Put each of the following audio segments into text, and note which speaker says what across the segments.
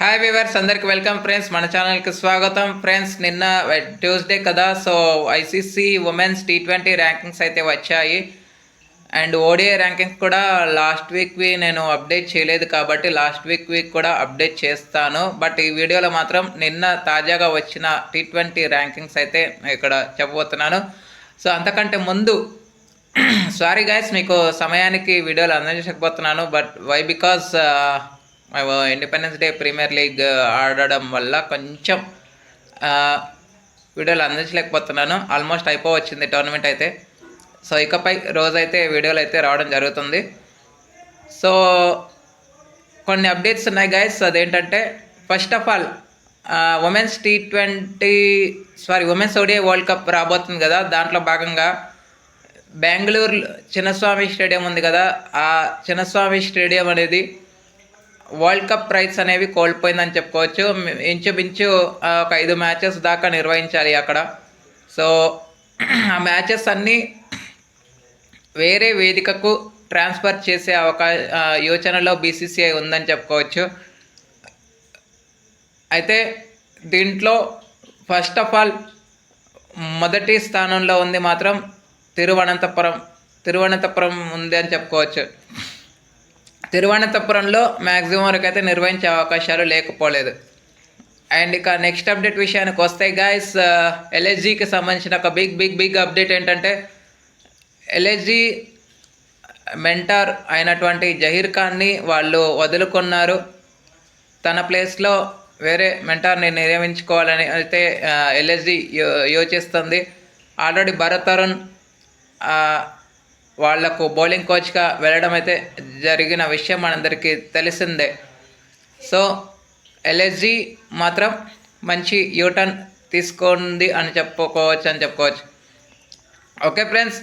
Speaker 1: Hi viewers అందరికి welcome friends మన ఛానల్కి స్వాగతం. ఫ్రెండ్స్ నిన్న uh, ట్యూస్డే కదా. So ICC women's T twenty rankings అయితే వచ్చాయి. అండ్ ఓడిఐ ర్యాంకింగ్స్ కూడా లాస్ట్ వీక్వి నేను అప్డేట్ చేయలేదు కాబట్టి లాస్ట్ వీక్ వీక్ కూడా అప్డేట్ చేస్తాను. బట్ ఈ వీడియోలో మాత్రం నిన్న తాజాగా వచ్చిన టీ ట్వంటీ ర్యాంకింగ్స్ అయితే ఇక్కడ చెప్పబోతున్నాను. సో అంతకంటే ముందు సారీ గైస్ మీకు సమయానికి వీడియోలు అందించకపోతున్నాను but why because independence day premier league ఆడడం వల్ల కొంచెం వీడియోలు అందించలేకపోతున్నాను. ఆల్మోస్ట్ అయిపోవచ్చింది టోర్నమెంట్ అయితే. సో ఇకపై రోజైతే వీడియోలు అయితే రావడం జరుగుతుంది. సో కొన్ని అప్డేట్స్ ఉన్నాయి గైస్ అదేంటంటే first of all women's T twenty sorry women's ODI world cup రాబోతుంది కదా. దాంట్లో భాగంగా బెంగళూరు చిన్నస్వామి స్టేడియం ఉంది కదా. ఆ చిన్నస్వామి స్టేడియం అనేది వరల్డ్ కప్ ప్రైజ్ అనేవి కోల్పోయిందని చెప్పుకోవచ్చు. ఇంచుమించు ఒక ఐదు మ్యాచెస్ దాకా నిర్వహించాలి అక్కడ. సో ఆ మ్యాచెస్ అన్నీ వేరే వేదికకు ట్రాన్స్ఫర్ చేసే అవకాశ యోచనలో బీసీసీఐ ఉందని చెప్పుకోవచ్చు. అయితే దీంట్లో ఫస్ట్ ఆఫ్ ఆల్ మొదటి స్థానంలో ఉంది మాత్రం తిరువనంతపురం. తిరువనంతపురం ఉంది అని చెప్పుకోవచ్చు. తిరువనంతపురంలో మ్యాక్సిమం వరకు అయితే నిర్వహించే అవకాశాలు లేకపోలేదు. అండ్ ఇక నెక్స్ట్ అప్డేట్ విషయానికి వస్తే గాయస్ ఎల్ఎస్జికి సంబంధించిన ఒక బిగ్ బిగ్ బిగ్ అప్డేట్ ఏంటంటే ఎల్ఎస్జి మెంటార్ అయినటువంటి జహీర్ ఖాన్ని వాళ్ళు వదులుకున్నారు. తన ప్లేస్లో వేరే మెంటార్ని నియమించుకోవాలని అయితే ఎల్ఎస్జి యోచిస్తుంది. ఆల్రెడీ భరత్ అరుణ్ వాళ్ళకు బౌలింగ్ కోచ్గా వెళ్ళడం అయితే జరిగిన విషయం మనందరికీ తెలిసిందే. సో ఎల్ఎస్జి మాత్రం మంచి యూటర్న్ తీసుకుంది అని చెప్పుకోవచ్చు అని చెప్పుకోవచ్చు. ఓకే ఫ్రెండ్స్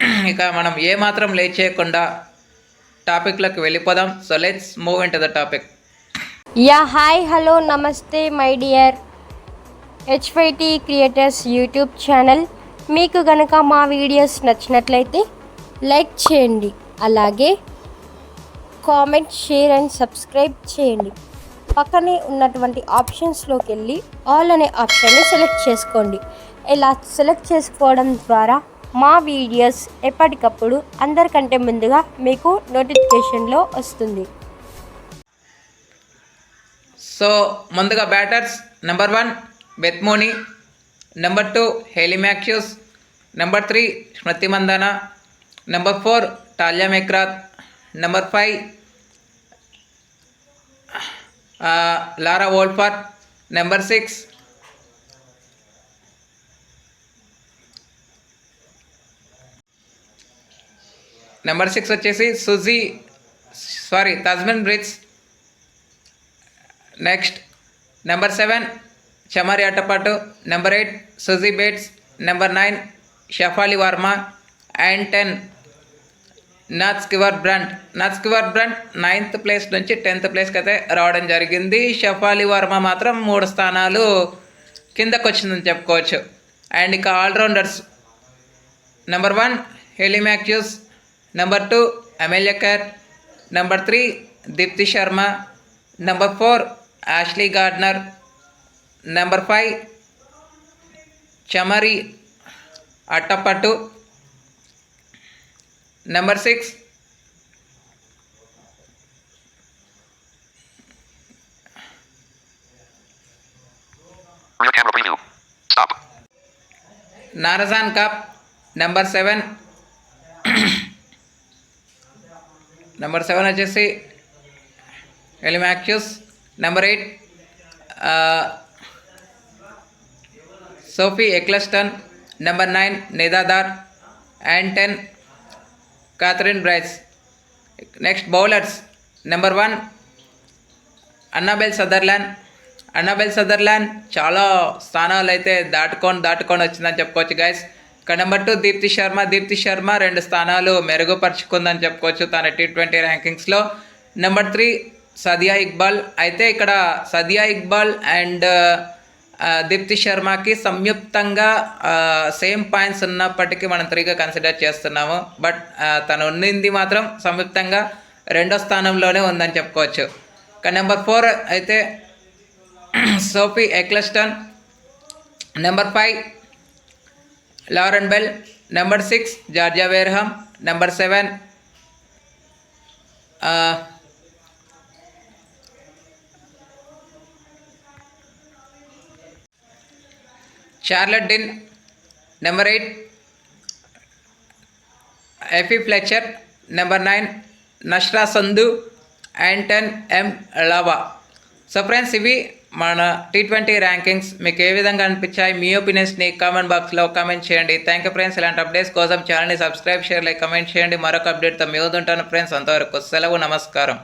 Speaker 1: ఇక మనం ఏ మాత్రం లేట్ చేయకుండా టాపిక్లోకి వెళ్ళిపోదాం. So let's move in to the topic
Speaker 2: yeah hi hello నమస్తే my dear HYT creators YouTube channel. మీకు గనక మా వీడియోస్ నచ్చినట్లయితే లైక్ చేయండి. అలాగే కామెంట్ షేర్ అండ్ సబ్స్క్రైబ్ చేయండి. పక్కనే ఉన్నటువంటి ఆప్షన్స్లోకి వెళ్ళి ఆల్ అనే ఆప్షన్ని సెలెక్ట్ చేసుకోండి. ఇలా సెలెక్ట్ చేసుకోవడం ద్వారా మా వీడియోస్ ఎప్పటికప్పుడు అందరికంటే ముందుగా మీకు నోటిఫికేషన్లో వస్తుంది.
Speaker 1: సో ముందుగా batters number one Beth Mooney number two Hayley Matthews number three Smriti Mandhana number four Tahlia McGrath number five Laura వోల్ఫర్ number six number six వచ్చేసి Suzie sorry Tazmin Brits next number seven Chamari Athapaththu number eight Suzie Bates number nine Shafali Verma and ten Nat Brunt Brunt Brunt ninth place నుంచి tenth ప్లేస్కి అయితే రావడం జరిగింది. షఫాలి వర్మ మాత్రం మూడు స్థానాలు కిందకు వచ్చిందని చెప్పుకోవచ్చు. అండ్ ఇక allrounders number one Hayley Matthews number two Amelia Kerr number three Deepti Sharma number four Ashleigh Gardner number five Chamari Athapaththu number six
Speaker 3: Rear camera preview. Stop.
Speaker 1: Marizanne Kapp number seven number seven వచ్చేసి Hayley Matthews number eight Sophie Ecclestone number nine Nida Dar and ten Kathryn Bryce next bowlers number one Annabel Sutherland Annabel Sutherland చాలా స్థానాలు అయితే దాటుకొని దాటుకొని వచ్చిందని చెప్పుకోవచ్చు guys ఇక number two Deepti Sharma Deepti Sharma రెండు స్థానాలు మెరుగుపరుచుకుందని చెప్పుకోవచ్చు తన టీ ట్వంటీ ర్యాంకింగ్స్లో నెంబర్ త్రీ సదియా ఇక్బాల్ అయితే ఇక్కడ సదియా ఇక్బాల్ అండ్ దీప్తి శర్మకి సంయుక్తంగా సేమ్ పాయింట్స్ ఉన్నప్పటికీ మనం త్రీగా కన్సిడర్ చేస్తున్నాము. బట్ తను ఉన్నింది మాత్రం సంయుక్తంగా రెండో స్థానంలోనే ఉందని చెప్పుకోవచ్చు. కానీ నెంబర్ ఫోర్ అయితే Sophie Ecclestone number five Lauren Bell number six Georgia Wareham number seven Charlotte Dean number eight Afy Fletcher number nine Nashra Sandhu and ten Mlaba so friends ఇవి మన టీ ట్వంటీ ర్యాంకింగ్స్ మీకు ఏ విధంగా అనిపించాయి? మీ ఒపీనియన్స్ని comment బాక్స్లో comment చేయండి. థ్యాంక్ యూ ఫ్రెండ్స్ ఇలాంటి అప్డేట్స్ కోసం ఛానల్ని సబ్స్క్రైబ్ షేర్ లైక్ కమెంట్ చేయండి. మరొక అప్డేట్తో మీ ఉంటాను ఫ్రెండ్స్ అంతవరకు సెలవు నమస్కారం.